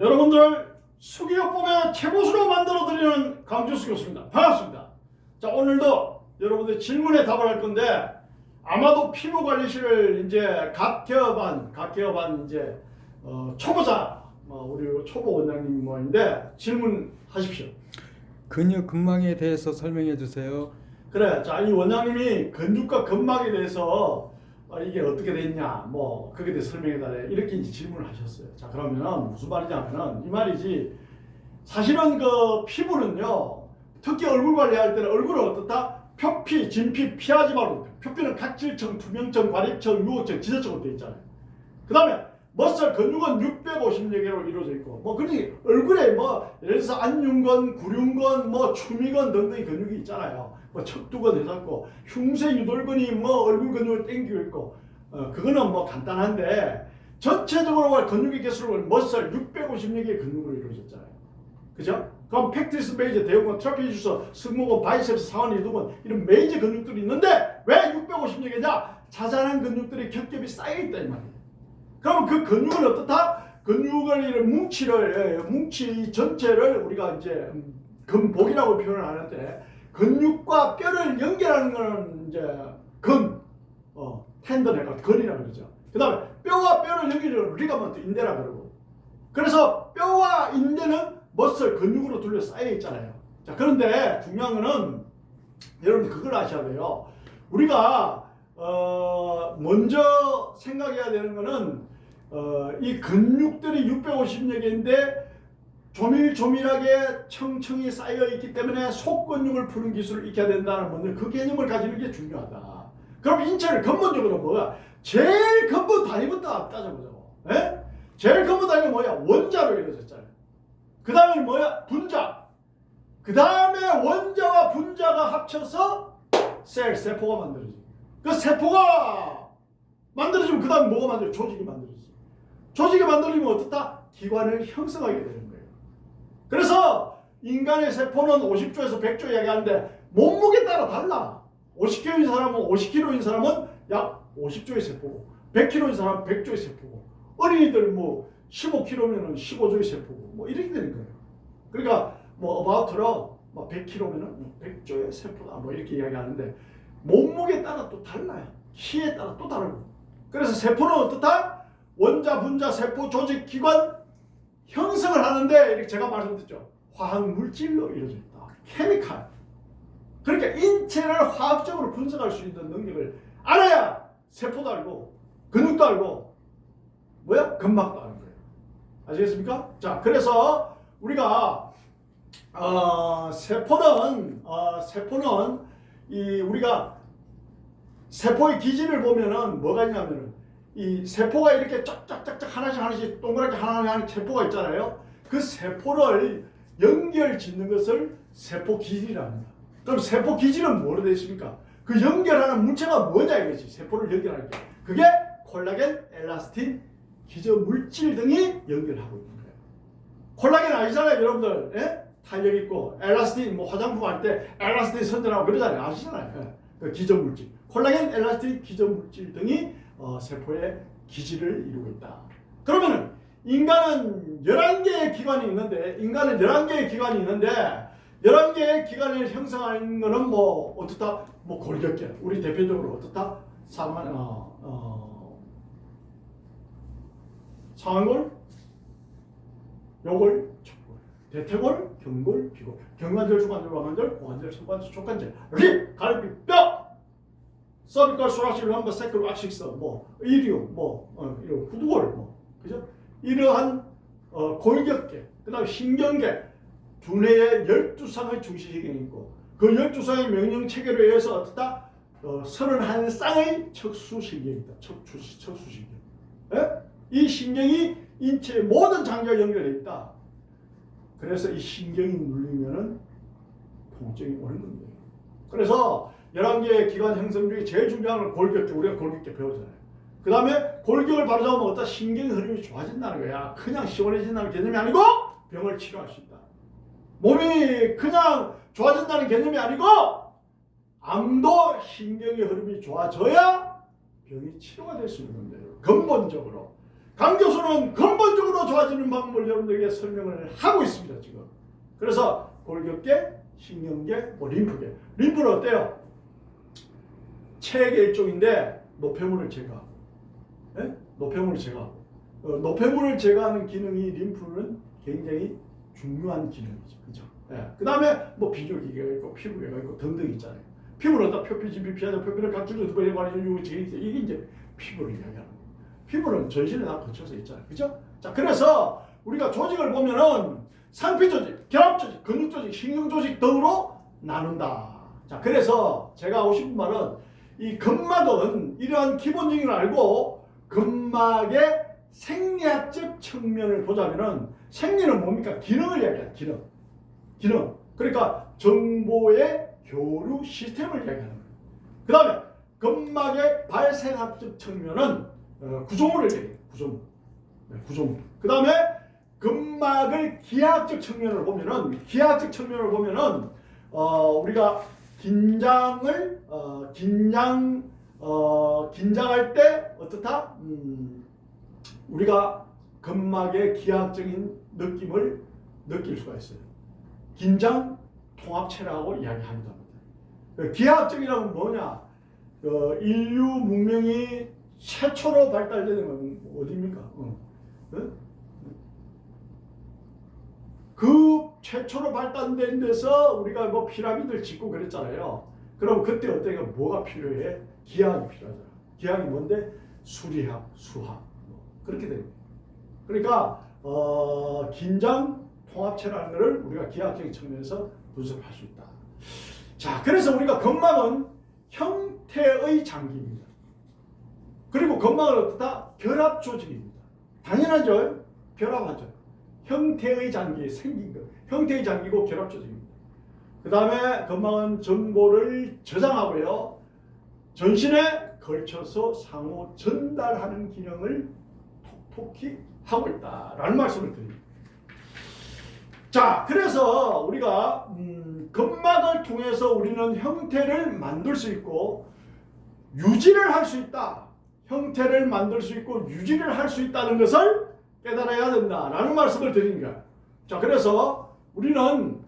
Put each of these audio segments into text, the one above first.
여러분들 수기요법의 최고수로 만들어드리는 강주수 교수입니다. 반갑습니다. 자 오늘도 여러분들 질문에 답을 할 건데 아마도 피부관리실을 이제 갓 개업한 갓 개업한 이제 어, 초보자 어, 우리 초보 원장님 모인데 질문하십시오. 근육 근막에 대해서 설명해 주세요. 그래, 자, 이 원장님이 근육과 근막에 대해서 어, 이게 어떻게 됐냐, 뭐, 거기에 대해서 설명해달래. 이렇게 이제 질문을 하셨어요. 자, 그러면은 무슨 말이냐면은, 이 말이지, 사실은 그 피부는요, 특히 얼굴 관리할 때는 얼굴을 어떻다? 표피, 진피 피하지 말고, 표피는 각질층, 투명층, 과립층, 유호층, 지저층으로 되어 있잖아요. 그 다음에 머슬 근육은 650여 개로 이루어져 있고 뭐 그러니 얼굴에 뭐 예를 들어서 안윤건, 구륜건, 뭐 추미건 등등의 근육이 있잖아요. 뭐 척두건 해갖고 흉쇄 유돌근이 뭐 얼굴 근육을 땡기고 있고 어 그거는 뭐 간단한데 전체적으로 근육의 개수를 머슬 650여 개의 근육으로 이루어졌잖아요. 그죠? 그럼 팩트리스 메이저, 대형근, 트라피주스, 승모근, 바이셉스, 상완, 이두근 이런 메이저 근육들이 있는데 왜 650여 개냐? 자잘한 근육들이 겹겹이 쌓여있다 이 말이에요. 그럼 그 근육은 어떻다? 근육을 이런 뭉치를 예, 뭉치 전체를 우리가 이제 음, 근복이라고 표현을 하는데 근육과 뼈를 연결하는 거는 이제 근, 어, 텐던이라고 근이라 그러죠. 그 다음에 뼈와 뼈를 연결하는 리가먼트 인대라 그러고. 그래서 뼈와 인대는 머슬 근육으로 둘러싸여 있잖아요. 자 그런데 중요한 거는 여러분 그걸 아셔야 돼요. 우리가 어, 먼저 생각해야 되는 거는 어, 이 근육들이 650여 개인데 조밀조밀하게 청청이 쌓여 있기 때문에 속근육을 푸는 기술을 익혀야 된다는 건데 그 개념을 가지는 게 중요하다. 그럼 인체를 근본적으로 뭐야? 제일 근본 단위부터 따져보자고. 예? 제일 근본 단위가 뭐야? 원자로 이루어졌잖아요. 그 다음에 뭐야? 분자. 그 다음에 원자와 분자가 합쳐서 셀, 세포가 만들어지. 그 세포가 만들어지면 그 다음 뭐가 만들어? 조직이 만들어지지. 조직이 만들어지면 어떻다? 기관을 형성하게 되는 거예요. 그래서 인간의 세포는 50조에서 100조 이야기하는데 몸무게 따라 달라. 50kg인 사람은 50kg인 사람은 약 50조의 세포고 100kg인 사람은 100조의 세포고 어린이들 뭐 15kg면은 15조의 세포고 뭐 이렇게 되는 거예요. 그러니까 뭐 어바웃으로 뭐 100kg면은 100조의 세포다 뭐 이렇게 이야기하는데 몸무게 따라 또 달라요. 키에 따라 또 다르고. 그래서 세포는 어떻다? 원자, 분자, 세포, 조직, 기관 형성을 하는데 이렇게 제가 말씀드렸죠. 화학 물질로 이루어져 있다. 케미칼. 그러니까 인체를 화학적으로 분석할 수 있는 능력을 알아야 세포도 알고 근육도 알고 뭐야? 근막도 아는 거예요. 아시겠습니까? 자, 그래서 우리가 어, 세포는 어, 세포는 이 우리가 세포의 기질을 보면은 뭐가 있냐면은 이 세포가 이렇게 쫙쫙쫙쫙 하나씩 하나씩 동그랗게 하나씩 하나씩 세포가 있잖아요. 그 세포를 연결 짓는 것을 세포 기질이라 합니다. 그럼 세포 기질은 뭐로 되어 있습니까? 그 연결하는 문체가 뭐냐 이거지. 세포를 연결하는 게. 그게 콜라겐, 엘라스틴, 기저 물질 등이 연결하고 있는 거예요. 콜라겐 아시잖아요, 여러분들. 예? 탄력 있고 엘라스틴 뭐 화장품 할 때 엘라스틴 선전하고 그러잖아요. 아시잖아요. 예. 그 기저 물질. 콜라겐, 엘라스틴, 기저 물질 등이 어, 세포의 기질을 이루고 있다. 그러면은 인간은 11개의 기관이 있는데 인간은 11개의 기관이 있는데 11개의 기관을 형성하는 거는 뭐 어떻다? 뭐 골격계. 우리 대표적으로 어떻다? 상완 어, 어 상완골, 요골, 척골, 대퇴골, 경골, 비골, 경관절, 중관절, 왕관절, 고관절, 성관절, 족관절, 립, 갈비, 뼈, 서비컬, 소라실, 럼버, 세클, 악식스, 뭐 이리움, 뭐 어, 이런 구두골, 뭐 그죠? 이러한 어, 골격계, 그다음 신경계, 두뇌의 12상의 중시신경이 있고 그 12상의 명령 체계로 의해서 어떻다? 어, 31쌍의 척수신경이 있다. 척수, 척수신경. 예? 이 신경이 인체의 모든 장기와 연결되어 있다. 그래서 이 신경이 눌리면은 통증이 오는 겁니다. 그래서 11개의 기관 형성 중에 제일 중요한 건 골격계. 우리가 골격계 배우잖아요. 그 다음에 골격을 바로 잡으면 어떤 신경의 흐름이 좋아진다는 거야. 그냥 시원해진다는 개념이 아니고 병을 치료할 수 있다. 몸이 그냥 좋아진다는 개념이 아니고 암도 신경의 흐름이 좋아져야 병이 치료가 될 수 있는 건데요. 근본적으로. 강 교수는 근본적으로 좋아지는 방법을 여러분들에게 설명을 하고 있습니다 지금. 그래서 골격계, 신경계, 뭐 림프계. 림프는 어때요? 체액의 일종인데 노폐물을 제거. 예? 노폐물을 제거. 어, 노폐물을 제거하는 기능이 림프는 굉장히 중요한 기능이죠. 그죠? 예. 그 다음에 뭐 비뇨기계가 있고 피부계가 있고 등등 있잖아요. 피부는 어떤 표피진, 피하자, 표피를 각질로 두번 말이죠. 이게 이제 피부를 이야기하는 거예요. 피부는 전신에 다 거쳐서 있잖아요. 그죠? 자, 그래서 우리가 조직을 보면은 상피 조직, 결합 조직, 근육 조직, 신경 조직 등으로 나눈다. 자, 그래서 제가 싶은 말은 이 근막은 이러한 기본적인 걸 알고 근막의 생리학적 측면을 보자면은 생리는 뭡니까? 기능을 이야기해요. 기능. 기능. 그러니까 정보의 교류 시스템을 이야기하는 거예요. 그 다음에 근막의 발생학적 측면은 어, 구조물을 얘기해요. 구조물. 네, 구조물. 그 다음에 근막의 기하학적 측면을 보면은 기하학적 측면을 보면은 어, 우리가 긴장을 어, 긴장 어, 긴장할 때 어떻다? 음, 우리가 근막의 기하학적인 느낌을 느낄 수가 있어요. 긴장 통합체라고 이야기합니다. 그 기하학적이라는 뭐냐? 어, 인류 문명이 최초로 발달되는 건 어디입니까? 어. 어? 그 최초로 발달된 데서 우리가 뭐 피라미드를 짓고 그랬잖아요. 그럼 그때 어때가 뭐가 필요해? 기하학이 필요하잖아. 기하학이 뭔데? 수리학, 수학 뭐 그렇게 됩니다. 그러니까 어, 긴장 통합체라는 것을 우리가 기하학적인 측면에서 분석할 수 있다. 자, 그래서 우리가 건망은 형태의 장기입니다. 그리고 건망은 어떻다? 결합 조직입니다. 당연하죠. 결합하죠. 형태의 장기 생긴 것. 형태의 장기고 결합 조직입니다. 그 다음에 건망은 정보를 저장하고요. 전신에 걸쳐서 상호 전달하는 기능을 톡톡히 하고 있다라는 말씀을 드립니다. 자, 그래서 우리가 음, 근막을 통해서 우리는 형태를 만들 수 있고 유지를 할 수 있다. 형태를 만들 수 있고 유지를 할 수 있다는 것을 깨달아야 된다라는 말씀을 거야. 자, 그래서 우리는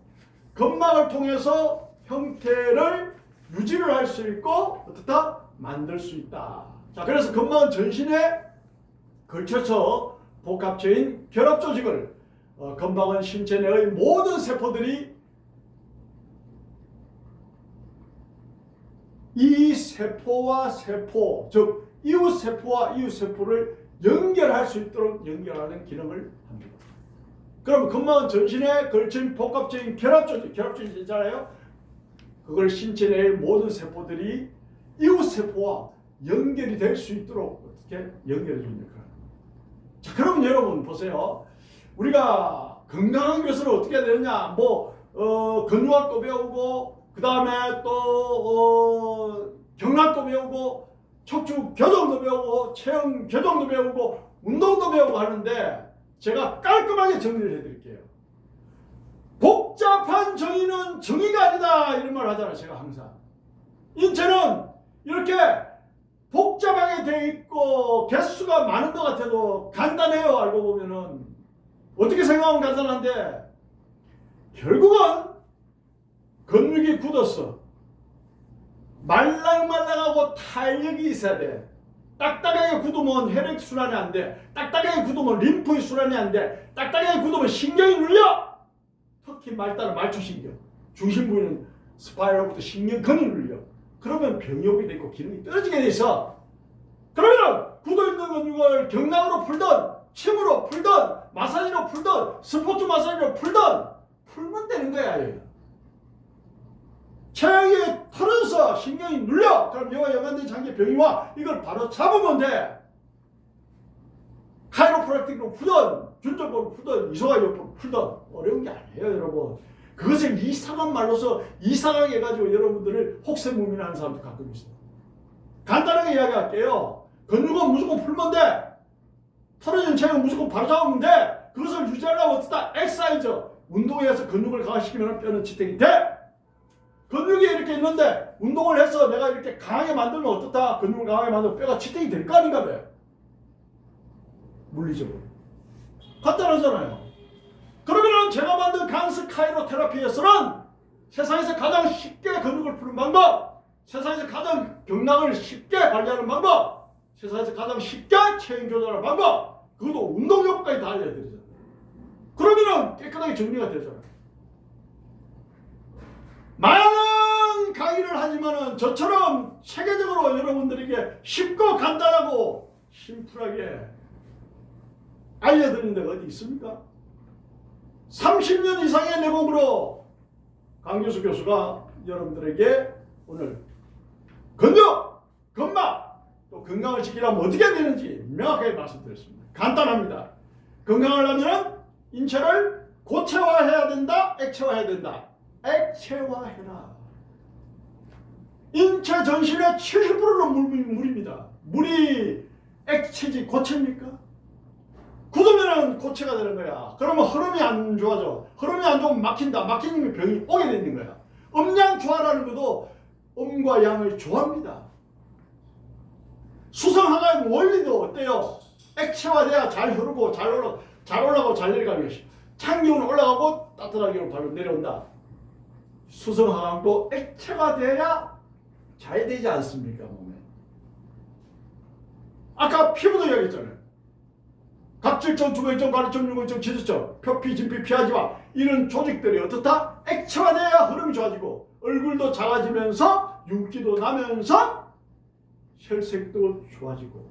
근막을 통해서 형태를 유지를 할 수 있고 어떻다 만들 수 있다. 자, 그래서 근막은 전신에 걸쳐서 복합체인 결합 조직을 어, 건방은 신체 내의 모든 세포들이 이 세포와 세포, 즉 이웃 세포와 이웃 세포를 연결할 수 있도록 연결하는 기능을 합니다. 그럼 건방은 전신에 걸친 복합적인 결합 조직, 결합 조직 있잖아요. 그걸 신체 내의 모든 세포들이 이웃 세포와 연결이 될 수 있도록 어떻게 연결해 주는 역할. 자, 그러면 여러분 보세요. 우리가 건강한 것을 어떻게 해야 되느냐? 뭐 어, 근육학도 배우고 그 다음에 또 어, 경락도 배우고 척추 교정도 배우고 체형 교정도 배우고 운동도 배우고 하는데 제가 깔끔하게 정리를 해드릴게요. 복잡한 정의는 정의가 아니다 이런 말 하잖아요. 제가 항상 인체는 이렇게 복잡하게 돼 있고 개수가 많은 것 같아도 간단해요. 알고 보면은 어떻게 생각하면 간단한데 결국은 근육이 굳었어. 말랑말랑하고 탄력이 있어야 돼. 딱딱하게 굳으면 혈액 순환이 안 돼. 딱딱하게 굳으면 림프의 순환이 안 돼. 딱딱하게 굳으면 신경이 눌려. 특히 말따라 말초신경. 중심 부위는 스파이럴부터 신경근이 눌려. 그러면 병이 오게 되고 기능이 떨어지게 돼 있어. 그러면 굳어있는 근육을 경락으로 풀든 침으로 풀든 마사지로 풀든 스포츠 마사지로 풀든 풀면 되는 거야. 얘가. 체형이 털어서 신경이 눌려. 그럼 여가 연관된 장기 병이 와. 이걸 바로 잡으면 돼. 카이로프락틱으로 풀든 균절법으로 풀든 이소가이로법으로 풀든 어려운 게 아니에요 여러분. 그것을 이상한 말로서 이상하게 해가지고 여러분들을 혹세무민하는 사람도 가끔 있어요. 간단하게 이야기할게요. 근육은 무조건 풀면 돼. 털어진 체형은 무조건 바로 잡으면 돼. 그것을 유지하려면 어떻다? 엑사이즈. 운동해서 근육을 강화시키면 뼈는 지탱이 돼. 근육이 이렇게 있는데 운동을 해서 내가 이렇게 강하게 만들면 어떻다? 근육을 강하게 만들면 뼈가 지탱이 될 거 아닌가 봐요. 물리적으로. 간단하잖아요. 그러면은 제가 만든 강스 카이로 테라피에서는 세상에서 가장 쉽게 근육을 푸는 방법, 세상에서 가장 경락을 쉽게 관리하는 방법, 세상에서 가장 쉽게 체형 조절하는 방법, 그것도 운동요까지 다 알려드리잖아요. 그러면은 깨끗하게 정리가 되잖아요. 하지만은 저처럼 체계적으로 여러분들에게 쉽고 간단하고 심플하게 알려드리는 데가 어디 있습니까? 30년 이상의 내공으로 강교수 교수가 여러분들에게 오늘 근력, 건막, 또 건강을 지키려면 어떻게 해야 되는지 명확하게 말씀드렸습니다. 간단합니다. 건강을 하면 인체를 고체화해야 된다, 액체화해야 된다. 액체화해라. 인체 전신의 70%는 물, 물입니다. 물이 액체지 고체입니까? 굳으면 고체가 되는 거야. 그러면 흐름이 안 좋아져. 흐름이 안 좋으면 막힌다. 막히면 병이 오게 되는 거야. 음양 조화라는 것도 음과 양을 조합니다. 수성화학 원리도 어때요? 액체화돼야 잘 흐르고 잘 올라 잘 올라가고 잘 내려가는 것이. 찬 기운은 올라가고 따뜻한 기운은 바로 내려온다. 수성화학도 액체가 돼야 잘 되지 않습니까 몸에? 아까 피부도 이야기했잖아요. 각질점, 두배점, 가루점, 유골점, 지수점, 표피, 진피, 피하지마 이런 조직들이 어떻다? 액체화돼야 흐름이 좋아지고 얼굴도 작아지면서 윤기도 나면서 혈색도 좋아지고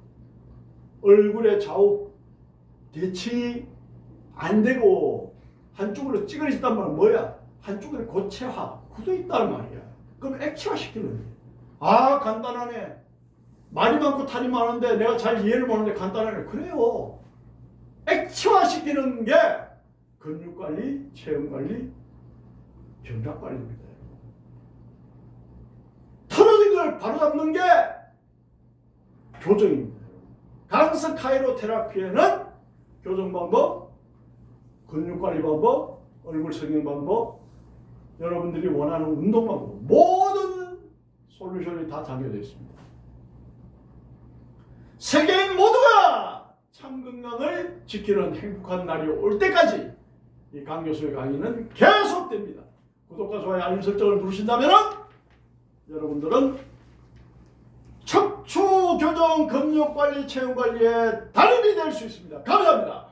얼굴의 좌우 대칭이 안 되고 한쪽으로 찌그러졌단 말은 뭐야? 한쪽으로 고체화, 굳어 있다는 말이야. 그럼 액체화 시키는 거야. 아 간단하네. 말이 많고 탈이 많은데 내가 잘 이해를 못하는데 간단하네. 그래요. 액체화 시키는 게 근육 관리, 체형 관리, 경락 관리입니다. 틀어진 걸 바로잡는 게 교정입니다. 강스 카이로 테라피에는 교정 방법, 근육 관리 방법, 얼굴 성형 방법, 여러분들이 원하는 운동 방법 모든 솔루션이 다 담겨져 있습니다. 세계인 모두가 참 건강을 지키는 행복한 날이 올 때까지 이 강 교수의 강의는 계속됩니다. 구독과 좋아요, 알림 설정을 누르신다면 여러분들은 척추 교정 근육 관리 체형 관리의 달인이 될 수 있습니다. 감사합니다.